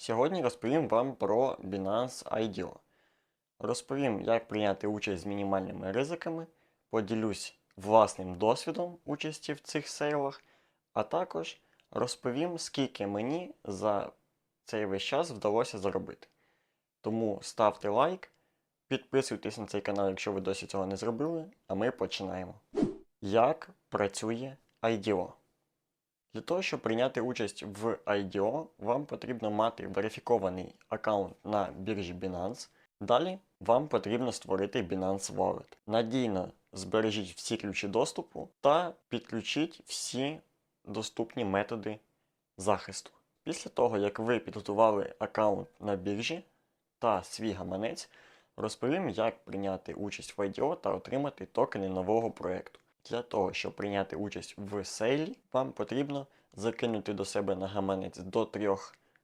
Сьогодні розповім вам про Binance IDO. Розповім, як прийняти участь з мінімальними ризиками, поділюсь власним досвідом участі в цих сейлах, а також розповім, скільки мені за цей весь час вдалося заробити. Тому ставте лайк, підписуйтесь на цей канал, якщо ви досі цього не зробили, а ми починаємо. Як працює IDO? Для того, щоб прийняти участь в IDO, вам потрібно мати верифікований аккаунт на біржі Binance. Далі вам потрібно створити Binance Wallet. Надійно збережіть всі ключі доступу та підключіть всі доступні методи захисту. Після того, як ви підготували аккаунт на біржі та свій гаманець, розповім, як прийняти участь в IDO та отримати токени нового проєкту. Для того, щоб прийняти участь в сейлі, вам потрібно закинути до себе на гаманець до 3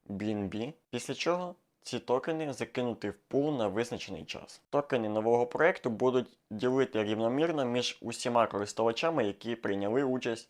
BNB, після чого ці токени закинути в пул на визначений час. Токени нового проєкту будуть ділити рівномірно між усіма користувачами, які прийняли участь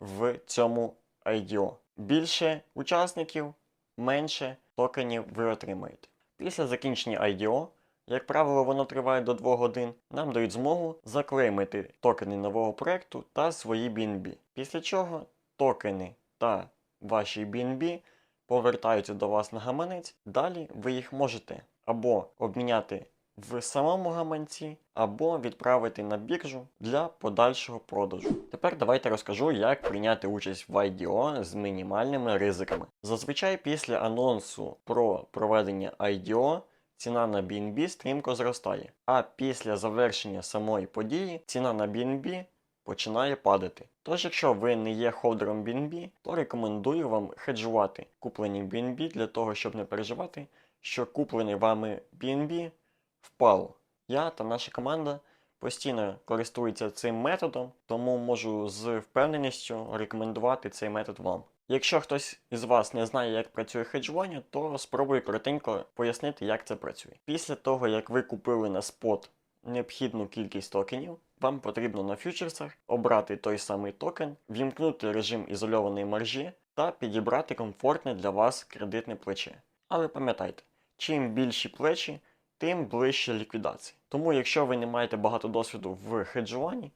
в цьому IDO. Більше учасників, менше токенів ви отримаєте. Після закінчення IDO як правило, воно триває до 2 годин. Нам дають змогу заклеймити токени нового проекту та свої BNB. Після чого токени та ваші BNB повертаються до вас на гаманець. Далі ви їх можете або обміняти в самому гаманці, або відправити на біржу для подальшого продажу. Тепер давайте розкажу, як прийняти участь в IDO з мінімальними ризиками. Зазвичай після анонсу про проведення IDO ціна на BNB стрімко зростає, а після завершення самої події ціна на BNB починає падати. Тож, якщо ви не є холдером BNB, то рекомендую вам хеджувати куплені BNB для того, щоб не переживати, що куплене вами BNB впало. Я та наша команда постійно користуються цим методом, тому можу з впевненістю рекомендувати цей метод вам. Якщо хтось із вас не знає, як працює хеджування, то спробую коротенько пояснити, як це працює. Після того, як ви купили на спот необхідну кількість токенів, вам потрібно на фьючерсах обрати той самий токен, вімкнути режим ізольованої маржі та підібрати комфортне для вас кредитне плече. Але пам'ятайте, чим більші плечі, тим ближче ліквідації. Тому, якщо ви не маєте багато досвіду в хеджуванні,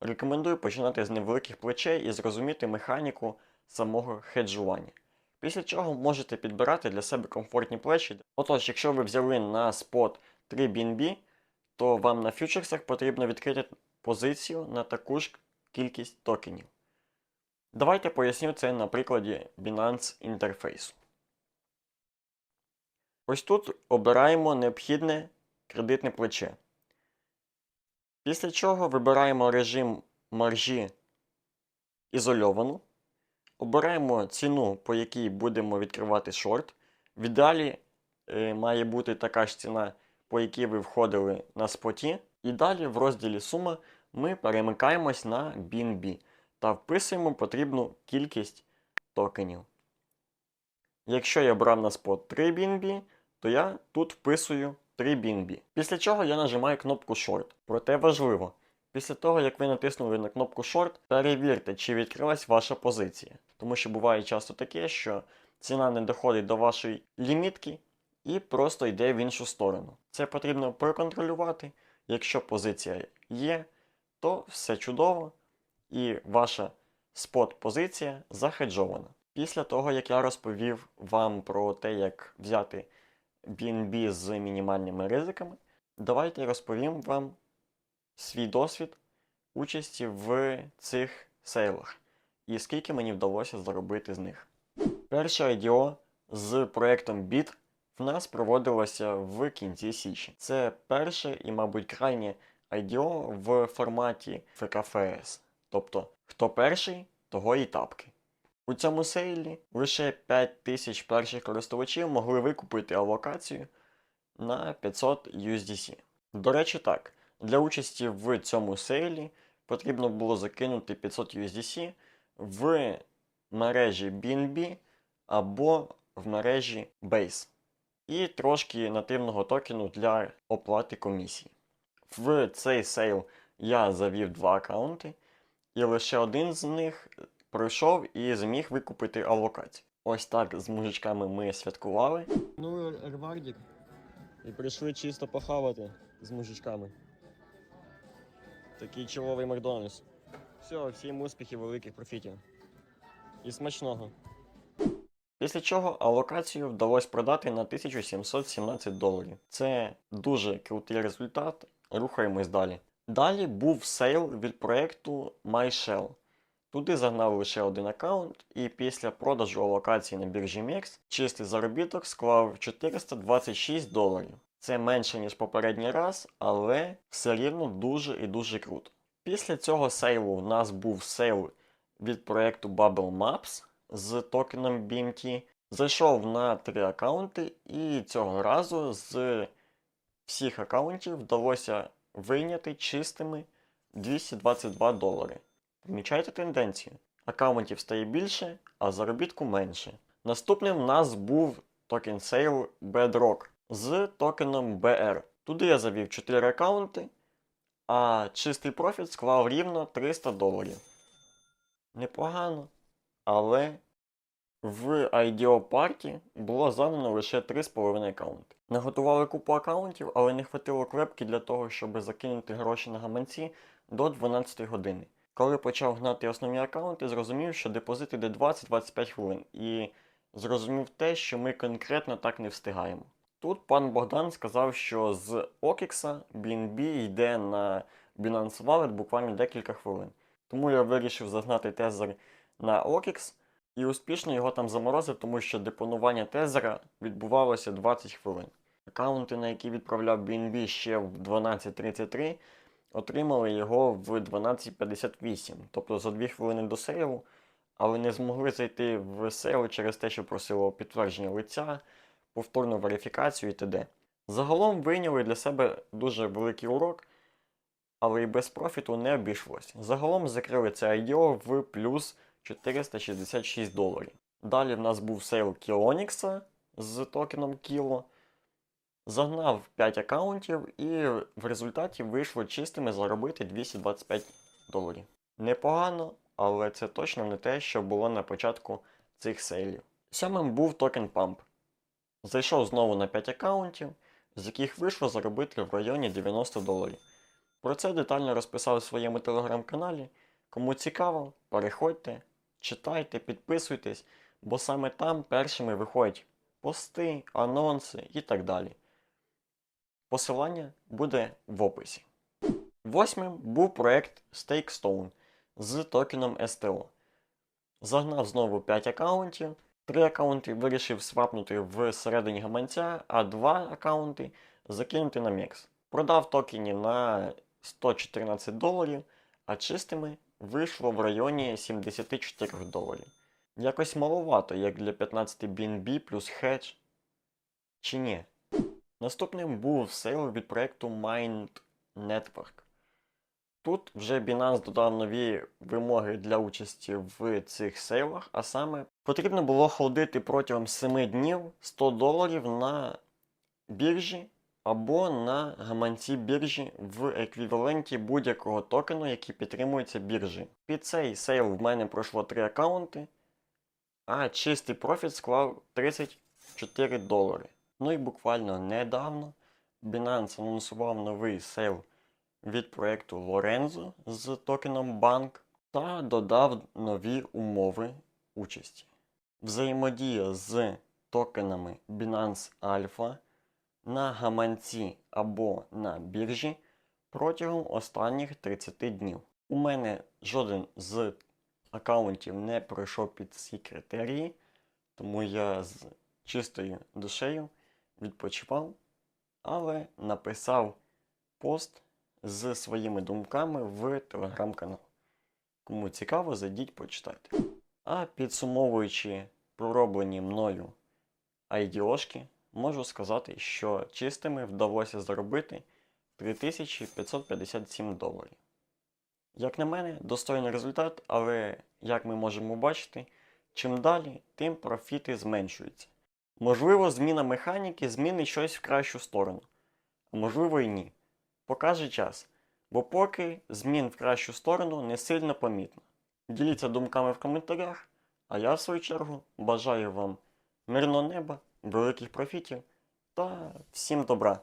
рекомендую починати з невеликих плечей і зрозуміти механіку самого хеджування. Після чого можете підбирати для себе комфортні плечі. Отож, якщо ви взяли на спот 3 BNB, то вам на фьючерсах потрібно відкрити позицію на таку ж кількість токенів. Давайте поясню це на прикладі Binance інтерфейсу. Ось тут обираємо необхідне кредитне плече. Після чого вибираємо режим маржі ізольовану. Обираємо ціну, по якій будемо відкривати шорт. В ідеалі е, має бути така ж ціна, по якій ви входили на споті. І далі в розділі сума ми перемикаємось на BNB та вписуємо потрібну кількість токенів. Якщо я брав на спот 3 BNB, то я тут вписую 3 BNB. Після чого я нажимаю кнопку Short. Проте важливо, Після того, як ви натиснули на кнопку Short, перевірте, чи відкрилась ваша позиція. Тому що буває часто таке, що ціна не доходить до вашої лімітки і просто йде в іншу сторону. Це потрібно проконтролювати. Якщо позиція є, то все чудово і ваша спот-позиція захеджована. Після того, як я розповів вам про те, як взяти BNB з мінімальними ризиками, давайте розповім вам свій досвід участі в цих сейлах і скільки мені вдалося заробити з них. Перше IDO з проєктом BIT в нас проводилося в кінці січня. Це перше і, мабуть, крайнє IDO в форматі ФКФС. Тобто, хто перший, того і тапки. У цьому сейлі лише 5 тисяч перших користувачів могли викупити алокацію на 500 USDC. До речі, так, для участі в цьому сейлі потрібно було закинути 500 USDC в мережі BNB або в мережі Base. І трошки нативного токену для оплати комісії. В цей сейл я завів два аккаунти, і лише один з них пройшов і зміг викупити алокацію. Ось так з мужичками ми святкували. Ну, Рвардік. І прийшли чисто похавати з мужичками. Такий чоловий Макдональдс. Все, всім успіхів, великих профітів. І смачного. Після чого алокацію вдалося продати на 1717 доларів. Це дуже крутий результат. Рухаємось далі. Далі був сейл від проєкту MyShell. Туди загнав лише один аккаунт, і після продажу алокації на біржі MEX чистий заробіток склав 426 доларів. Це менше, ніж попередній раз, але все рівно дуже і дуже круто. Після цього сейлу в нас був сейл від проєкту Bubble Maps з токеном BMT. Зайшов на три аккаунти, і цього разу з всіх аккаунтів вдалося вийняти чистими 222 долари. Помічайте тенденцію. Аккаунтів стає більше, а заробітку менше. Наступним в нас був токен сейл Bedrock з токеном BR. Туди я завів 4 аккаунти, а чистий профіт склав рівно 300 доларів. Непогано. Але в IDO Party було задано лише 3,5 аккаунти. Наготували купу аккаунтів, але не хватило клепки для того, щоб закинути гроші на гаманці до 12 години. Коли почав гнати основні аккаунти, зрозумів, що депозит іде 20-25 хвилин, і зрозумів те, що ми конкретно так не встигаємо. Тут пан Богдан сказав, що з Окікса BNB йде на Binance Wallet буквально декілька хвилин. Тому я вирішив загнати тезер на OKX і успішно його там заморозив, тому що депонування тезера відбувалося 20 хвилин. Аккаунти, на які відправляв BNB ще в 12.33, отримали його в 12.58, тобто за 2 хвилини до сейлу, але не змогли зайти в сейл через те, що просило підтвердження лиця, повторну верифікацію і т.д. Загалом вийняли для себе дуже великий урок, але і без профіту не обійшлось. Загалом закрили це IDO в плюс 466 доларів. Далі в нас був сейл Кілонікса з токеном Кіло. Загнав 5 аккаунтів і в результаті вийшло чистими заробити 225 доларів. Непогано, але це точно не те, що було на початку цих сейлів. Сьомим був токен Pump. Зайшов знову на 5 аккаунтів, з яких вийшло заробити в районі 90 доларів. Про це детально розписав у своєму телеграм-каналі. Кому цікаво, переходьте, читайте, підписуйтесь, бо саме там першими виходять пости, анонси і так далі. Посилання буде в описі. Восьмим був проект StakeStone з токеном STO. Загнав знову 5 аккаунтів. 3 аккаунти вирішив свапнути всередині гаманця, а 2 аккаунти закинути на MEX. Продав токені на 114 доларів, а чистими вийшло в районі 74 доларів. Якось маловато, як для 15 BNB плюс хедж. Чи ні? Наступним був сейл від проєкту Mind Network. Тут вже Binance додав нові вимоги для участі в цих сейлах, а саме потрібно було холдити протягом 7 днів 100 доларів на біржі або на гаманці біржі в еквіваленті будь-якого токену, який підтримується біржі. Під цей сейл в мене пройшло 3 аккаунти, а чистий профіт склав 34 долари. Ну і буквально недавно Binance анонсував новий сейл від проєкту Lorenzo з токеном Bank та додав нові умови участі. Взаємодія з токенами Binance Alpha на гаманці або на біржі протягом останніх 30 днів. У мене жоден з аккаунтів не пройшов під ці критерії, тому я з чистою душею відпочивав, але написав пост з своїми думками в телеграм-канал. Кому цікаво, зайдіть почитайте. А підсумовуючи пророблені мною айдіошки, можу сказати, що чистими вдалося заробити 3557 доларів. Як на мене, достойний результат, але, як ми можемо бачити, чим далі, тим профіти зменшуються. Можливо, зміна механіки змінить щось в кращу сторону, а можливо і ні. Покаже час, бо поки змін в кращу сторону не сильно помітно. Діліться думками в коментарях, А я, в свою чергу, бажаю вам мирного неба, великих профітів та всім добра.